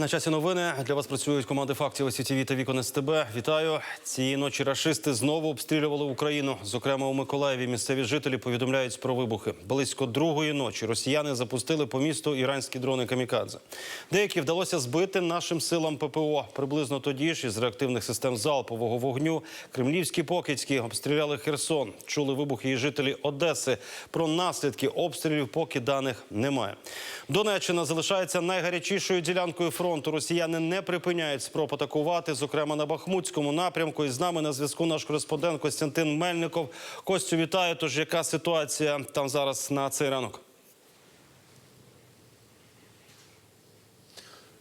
На часі новини для вас працюють команди фактів ОСІТІВІ та Вікон СТБ. Вітаю. Цієї ночі рашисти знову обстрілювали Україну. Зокрема, у Миколаєві місцеві жителі повідомляють про вибухи. Близько другої ночі росіяни запустили по місту іранські дрони камікадзе. Деякі вдалося збити нашим силам ППО. Приблизно тоді ж із реактивних систем залпового вогню кремлівські покидькі обстріляли Херсон. Чули вибухи і жителі Одеси. Про наслідки обстрілів поки даних немає. Донеччина залишається найгарячішою ділянкою фронту. Росіяни не припиняють спроб атакувати, зокрема на Бахмутському напрямку. І з нами на зв'язку наш кореспондент Костянтин Мельников. Костю, вітаю. Тож яка ситуація там зараз на цей ранок?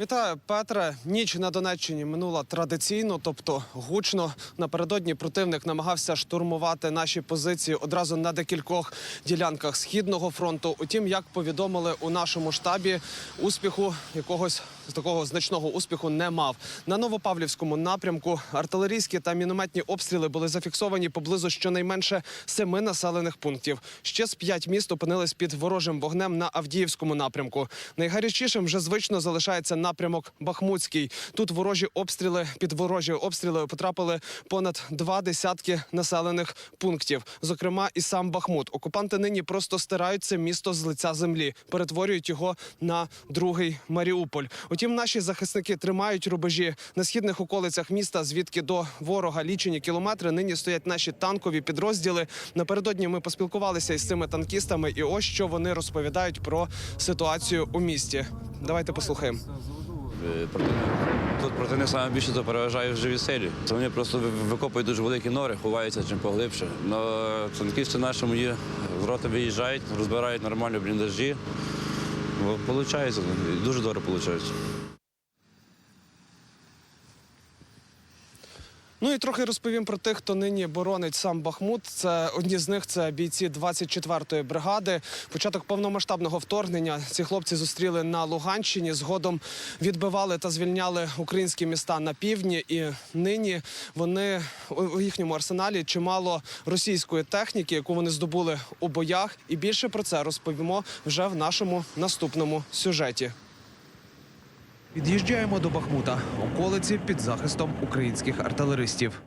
Вітаю, Петре. Ніч на Донеччині минула традиційно, тобто гучно. Напередодні противник намагався штурмувати наші позиції одразу на декількох ділянках східного фронту. Утім, як повідомили у нашому штабі, успіху якогось такого значного успіху не мав. На Новопавлівському напрямку артилерійські та мінометні обстріли були зафіксовані поблизу щонайменше семи населених пунктів. Ще з п'ять міст опинились під ворожим вогнем на Авдіївському напрямку. Найгарячішим вже звично залишається напрямок Бахмутський. Тут ворожі обстріли під ворожі обстріли потрапили понад два десятки населених пунктів. Зокрема, і сам Бахмут. Окупанти нині просто стирають це місто з лиця землі, перетворюють його на другий Маріуполь. Утім, наші захисники тримають рубежі на східних околицях міста, звідки до ворога лічені кілометри. Нині стоять наші танкові підрозділи. Напередодні ми поспілкувалися із цими танкістами, і ось що вони розповідають про ситуацію у місті. Давайте послухаємо. Е, тут противник саме більше то переважає живі силі. Це вони просто викопують дуже великі нори, ховаються чим поглибше. Но танкісти наші мої з роти виїжджають, розбирають нормальні бліндажі. Получається, дуже добре виходить. Ну і трохи розповім про тих, хто нині боронить сам Бахмут. Це одні з них це бійці 24-ї бригади. Початок повномасштабного вторгнення ці хлопці зустріли на Луганщині. Згодом відбивали та звільняли українські міста на півдні. І нині вони у- їхньому арсеналі чимало російської техніки, яку вони здобули у боях. І більше про це розповімо вже в нашому наступному сюжеті. Від'їжджаємо до Бахмута, околиці під захистом українських артилеристів.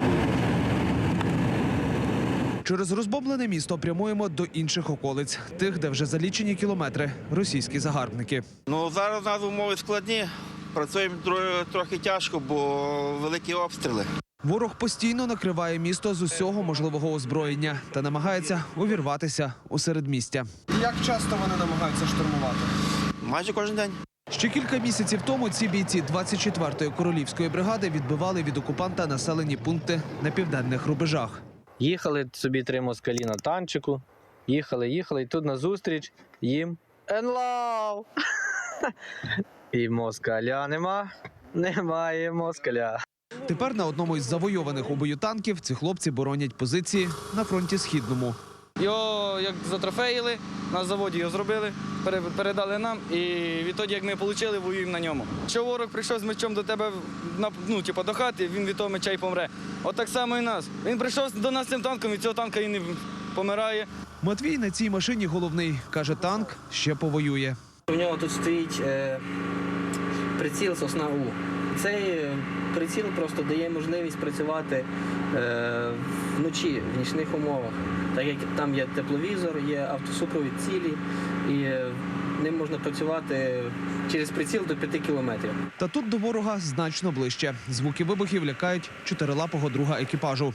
Через розбомблене місто прямуємо до інших околиць, тих, де вже за лічені кілометри російські загарбники. Ну зараз у нас умови складні. Працюємо трохи тяжко, бо великі обстріли. Ворог постійно накриває місто з усього можливого озброєння та намагається увірватися у середмістя. Як часто вони намагаються штурмувати? Майже кожен день. Ще кілька місяців тому ці бійці 24-ї королівської бригади відбивали від окупанта населені пункти на південних рубежах. Їхали собі три москалі на танчику. Їхали, їхали, і тут назустріч їм енлав. І москаля нема. Немає москаля. Тепер на одному із завойованих у бою танків ці хлопці боронять позиції на фронті східному. Його як затрофеїли, на заводі його зробили, передали нам, і відтоді, як ми отримали, воюємо на ньому. Якщо ворог прийшов з мечом до тебе ну, типу, до хати, він від того меча й помре. От так само і нас. Він прийшов до нас цим танком, від цього танка і не помирає. Матвій на цій машині головний каже, танк ще повоює. У нього тут стоїть е, приціл сосна У. Цей е, приціл просто дає можливість працювати е, вночі в нічних умовах. Так як там є тепловізор, є автосупровід цілі, і ним можна працювати через приціл до 5 кілометрів. Та тут до ворога значно ближче. Звуки вибухів лякають чотирилапого друга екіпажу.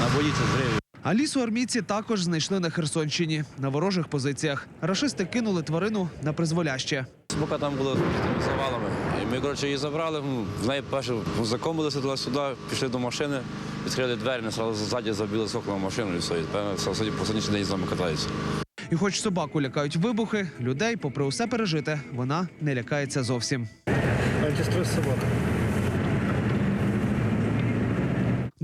Набоїться зривів. А лісу армійці також знайшли на Херсонщині на ворожих позиціях. Рашисти кинули тварину на призволяще. Смока там було з завалами. І ми, коротше, її забрали. ну, В неї перше закомилися туди-сюди, пішли до машини, відкрили двері, не сразу ззаді забили соколом машину і все. І по сьогоднішній день з нами катаються. І хоч собаку лякають вибухи, людей, попри усе пережите, вона не лякається зовсім.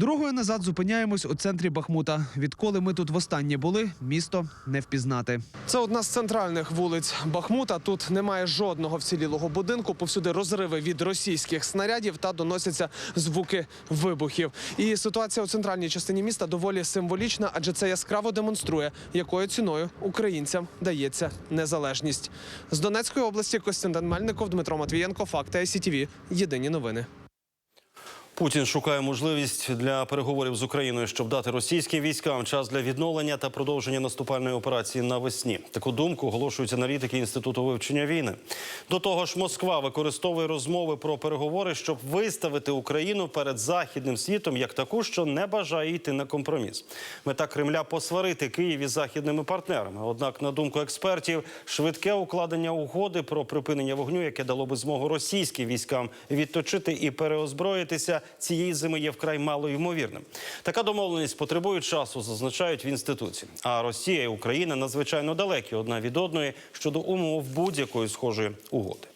Дорогою назад зупиняємось у центрі Бахмута. Відколи ми тут востаннє були, місто не впізнати. Це одна з центральних вулиць Бахмута. Тут немає жодного вцілілого будинку. Повсюди розриви від російських снарядів та доносяться звуки вибухів. І ситуація у центральній частині міста доволі символічна, адже це яскраво демонструє, якою ціною українцям дається незалежність. З Донецької області Костянтин Мельников, Дмитро Матвієнко, Факти СІТВ. Єдині новини. Путін шукає можливість для переговорів з Україною, щоб дати російським військам час для відновлення та продовження наступальної операції навесні. Таку думку оголошують аналітики інституту вивчення війни. До того ж, Москва використовує розмови про переговори, щоб виставити Україну перед західним світом як таку, що не бажає йти на компроміс. Мета Кремля посварити Київ із західними партнерами. Однак, на думку експертів, швидке укладення угоди про припинення вогню, яке дало би змогу російським військам відточити і переозброїтися, цієї зими є вкрай мало ймовірним. Така домовленість потребує часу, зазначають в інституції. А Росія і Україна надзвичайно далекі одна від одної щодо умов будь-якої схожої угоди.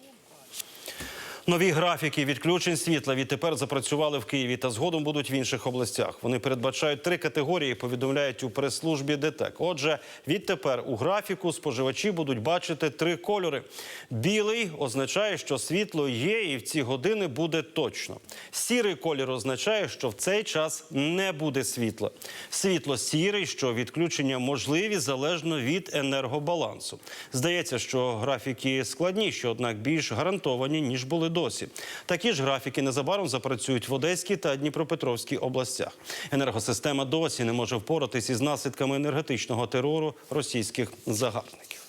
Нові графіки відключень світла відтепер запрацювали в Києві та згодом будуть в інших областях. Вони передбачають три категорії. Повідомляють у прес-службі ДТЕК. Отже, відтепер у графіку споживачі будуть бачити три кольори. Білий означає, що світло є, і в ці години буде точно. Сірий колір означає, що в цей час не буде світла. Світло сірий, що відключення можливі залежно від енергобалансу. Здається, що графіки складніші, однак більш гарантовані ніж були досі. Такі ж графіки незабаром запрацюють в Одеській та Дніпропетровській областях. Енергосистема досі не може впоратись із наслідками енергетичного терору російських загарбників.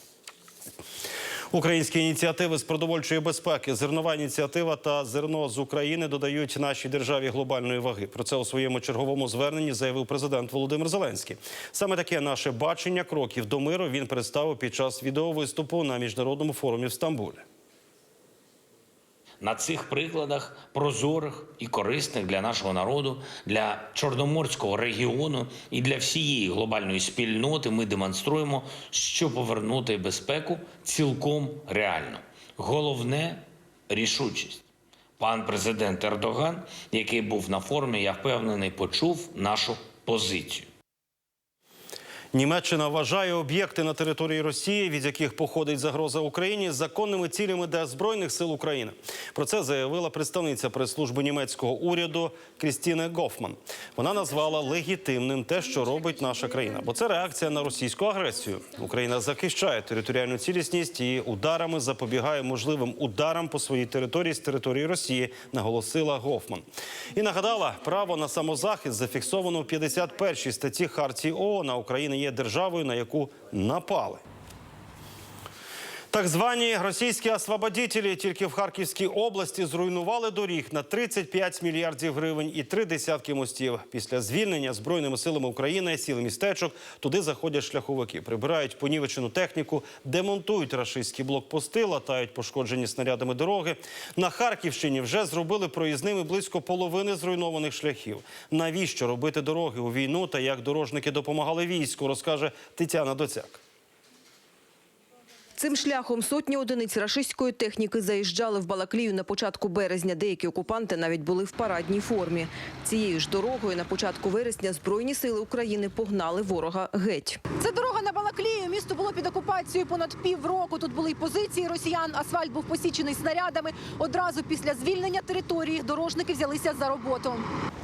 Українські ініціативи з продовольчої безпеки, зернова ініціатива та зерно з України додають нашій державі глобальної ваги. Про це у своєму черговому зверненні заявив президент Володимир Зеленський. Саме таке наше бачення кроків до миру він представив під час відеовиступу на міжнародному форумі в Стамбулі. На цих прикладах прозорих і корисних для нашого народу, для чорноморського регіону і для всієї глобальної спільноти ми демонструємо, що повернути безпеку цілком реально. Головне рішучість. Пан президент Ердоган, який був на форумі, я впевнений, почув нашу позицію. Німеччина вважає об'єкти на території Росії, від яких походить загроза Україні, законними цілями для збройних сил України. Про це заявила представниця прес-служби німецького уряду Крістіне Гофман. Вона назвала легітимним те, що робить наша країна, бо це реакція на російську агресію. Україна захищає територіальну цілісність і ударами запобігає можливим ударам по своїй території з території Росії, наголосила Гофман. І нагадала, право на самозахист зафіксовано в 51 статті Хартії ООН. А Україна є державою, на яку напали. Так звані російські освободітелі тільки в Харківській області зруйнували доріг на 35 мільярдів гривень і три десятки мостів. Після звільнення збройними силами України сіл містечок туди заходять шляховики, прибирають понівечену техніку, демонтують рашистські блокпости, латають пошкоджені снарядами дороги. На Харківщині вже зробили проїзними близько половини зруйнованих шляхів. Навіщо робити дороги у війну та як дорожники допомагали війську, розкаже Тетяна Доцяк. Цим шляхом сотні одиниць рашистської техніки заїжджали в Балаклію на початку березня. Деякі окупанти навіть були в парадній формі. Цією ж дорогою на початку вересня Збройні сили України погнали ворога геть. Це дорога на Балаклію. Місто було під окупацією понад півроку. Тут були й позиції росіян. Асфальт був посічений снарядами. Одразу після звільнення території дорожники взялися за роботу.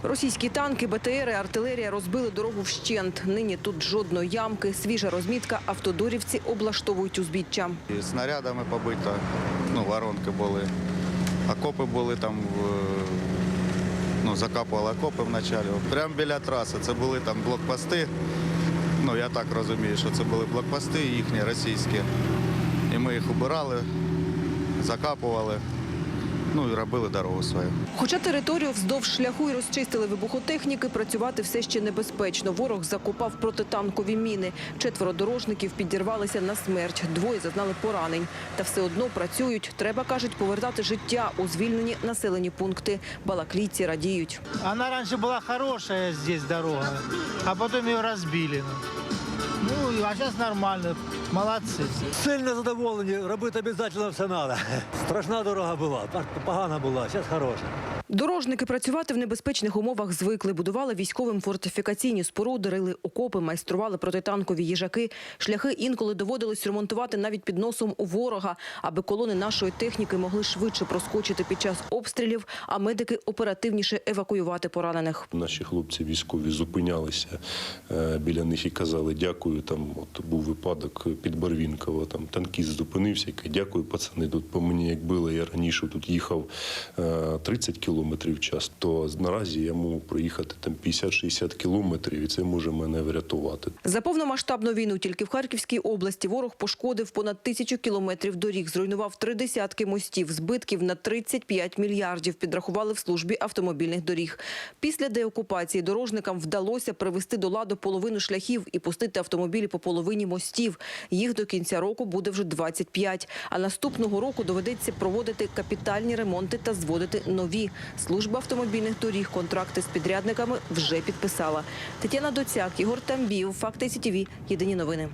Російські танки, БТР і артилерія розбили дорогу вщент. Нині тут жодної ямки, свіжа розмітка. Автодорівці облаштовують узбіччя. Снарядами побито, ну, воронки були, окопи були там, ну, закапували окопи вначалі. Прямо біля траси це були там блокпости. Ну, я так розумію, що це були блокпости їхні російські. І ми їх убирали, закапували, ну і робили дорогу свою. Хоча територію вздовж шляху і розчистили вибухотехніки, працювати все ще небезпечно. Ворог закопав протитанкові міни. Четверо дорожників підірвалися на смерть. Двоє зазнали поранень. Та все одно працюють. Треба, кажуть, повертати життя у звільнені населені пункти. Балаклійці радіють. Она раньше была хорошая здесь дорога, а потом ее разбили. Ну, а сейчас нормально. Молодцы. Сильно задоволені, робити обов'язково все треба. Страшна дорога була, погана була, зараз хороша. Дорожники працювати в небезпечних умовах звикли. Будували військовим фортифікаційні споруди, рили окопи, майстрували протитанкові їжаки. Шляхи інколи доводилось ремонтувати навіть під носом у ворога, аби колони нашої техніки могли швидше проскочити під час обстрілів, а медики оперативніше евакуювати поранених. Наші хлопці військові зупинялися е, біля них і казали дякую. Там от був випадок під Барвінково, там танкіст зупинився і каже, дякую, пацани. Тут по мені як було, я раніше тут їхав е, 30 кілометрів в час, то наразі я можу проїхати там 50-60 кілометрів, і це може мене врятувати. За повномасштабну війну тільки в Харківській області ворог пошкодив понад тисячу кілометрів доріг, зруйнував три десятки мостів, збитків на 35 мільярдів підрахували в службі автомобільних доріг. Після деокупації дорожникам вдалося привести до ладу половину шляхів і пустити автомобілі по половині мостів. Їх до кінця року буде вже 25. А наступного року доведеться проводити капітальні ремонти та зводити нові. Служба автомобільних доріг контракти з підрядниками вже підписала. Тетяна Доцяк, Ігор Тамбів, Факти СІТІВІ. Єдині новини.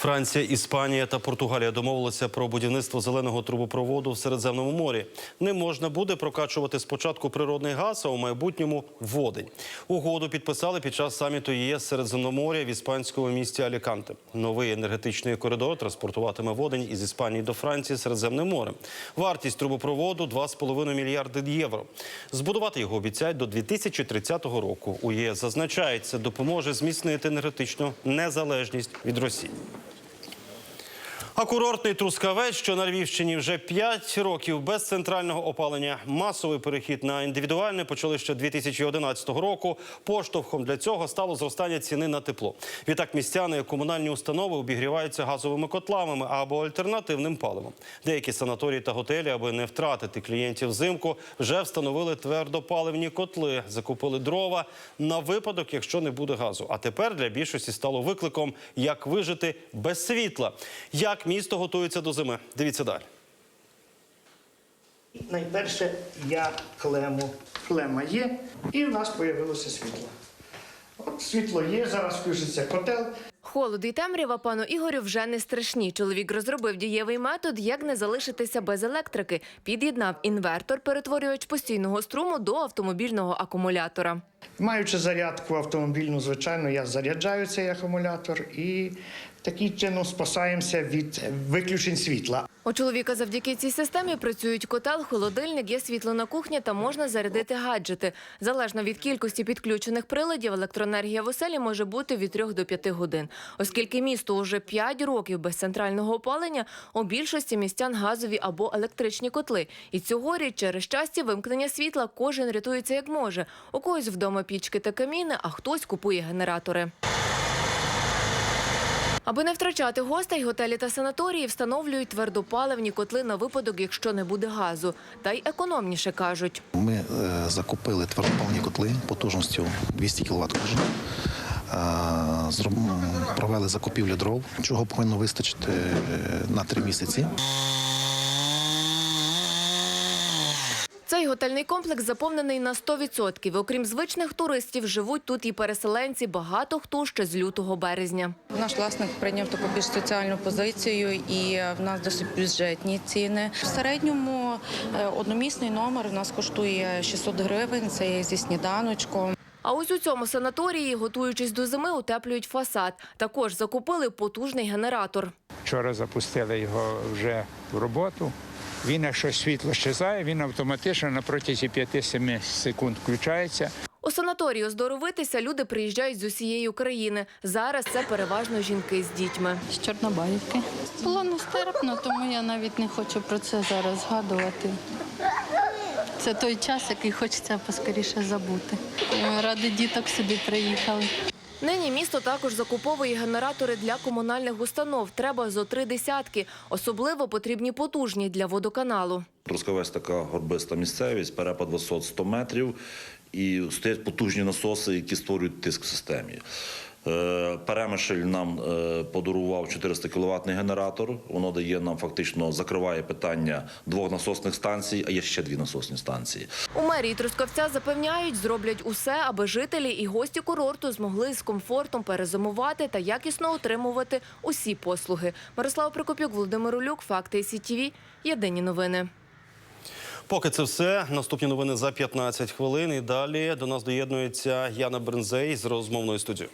Франція, Іспанія та Португалія домовилися про будівництво зеленого трубопроводу в Середземному морі. Не можна буде прокачувати спочатку природний газ, а у майбутньому водень. Угоду підписали під час саміту ЄС Середземномор'я в іспанському місті Аліканте. Новий енергетичний коридор транспортуватиме водень із Іспанії до Франції Середземним морем. Вартість трубопроводу 2,5 мільярди євро. Збудувати його обіцяють до 2030 року. У ЄС зазначають, це допоможе зміцнити енергетичну незалежність від Росії. А курортний Трускавець, що на Львівщині вже 5 років без центрального опалення. Масовий перехід на індивідуальне почали ще 2011 року. Поштовхом для цього стало зростання ціни на тепло. Відтак містяни і комунальні установи обігріваються газовими котлами або альтернативним паливом. Деякі санаторії та готелі, аби не втратити клієнтів взимку, вже встановили твердопаливні котли, закупили дрова на випадок, якщо не буде газу. А тепер для більшості стало викликом, як вижити без світла. Як місто готується до зими? Дивіться далі. Найперше я клему. Клема є, і в нас з'явилося світло. От світло є, зараз включиться котел. Холод і темрява пану Ігорю вже не страшні. Чоловік розробив дієвий метод, як не залишитися без електрики. Під'єднав інвертор, перетворювач постійного струму до автомобільного акумулятора. Маючи зарядку автомобільну, звичайно, я заряджаю цей акумулятор і таким чином спасаємося від виключень світла. У чоловіка завдяки цій системі працюють котел, холодильник, є світло на кухні та можна зарядити гаджети. Залежно від кількості підключених приладів, електроенергія в оселі може бути від 3 до 5 годин. Оскільки місто уже 5 років без центрального опалення, у більшості містян газові або електричні котли. І цьогоріч через часті вимкнення світла кожен рятується як може. У когось вдома пічки та каміни, а хтось купує генератори. Аби не втрачати гостей, готелі та санаторії встановлюють твердопаливні котли на випадок, якщо не буде газу. Та й економніше кажуть. Ми е, закупили твердопаливні котли потужністю 200 кВт кожен. Е, Провели закупівлю дров, чого повинно вистачити е, на три місяці. Цей готельний комплекс заповнений на 100%. Окрім звичних туристів, живуть тут і переселенці. Багато хто ще з лютого березня. Наш власник прийняв таку більш соціальну позицію, і в нас досить бюджетні ціни. В середньому е, одномісний номер у нас коштує 600 гривень. Це зі сніданочком. А ось у цьому санаторії, готуючись до зими, утеплюють фасад. Також закупили потужний генератор. Вчора запустили його вже в роботу. Він, якщо світло щезає, він автоматично на протязі 5-7 секунд включається. У санаторії оздоровитися люди приїжджають з усієї України. Зараз це переважно жінки з дітьми. З Чорнобаївки. Було нестерпно, тому я навіть не хочу про це зараз згадувати. Це той час, який хочеться поскоріше забути. Ради діток сюди приїхали. Нині місто також закуповує генератори для комунальних установ. Треба зо три десятки. Особливо потрібні потужні для водоканалу. Трускавець така горбиста місцевість, перепад висот 100 метрів, і стоять потужні насоси, які створюють тиск в системі. Е, Перемишль нам е, подарував 400 кВт генератор. Воно дає нам фактично закриває питання двох насосних станцій, а є ще дві насосні станції. У мерії Трускавця запевняють, зроблять усе, аби жителі і гості курорту змогли з комфортом перезимувати та якісно отримувати усі послуги. Мирослава Прокопюк, Володимир Улюк, Факти СІТВ. Єдині новини. Поки це все. Наступні новини за 15 хвилин. І далі до нас доєднується Яна Брензей з розмовною студією.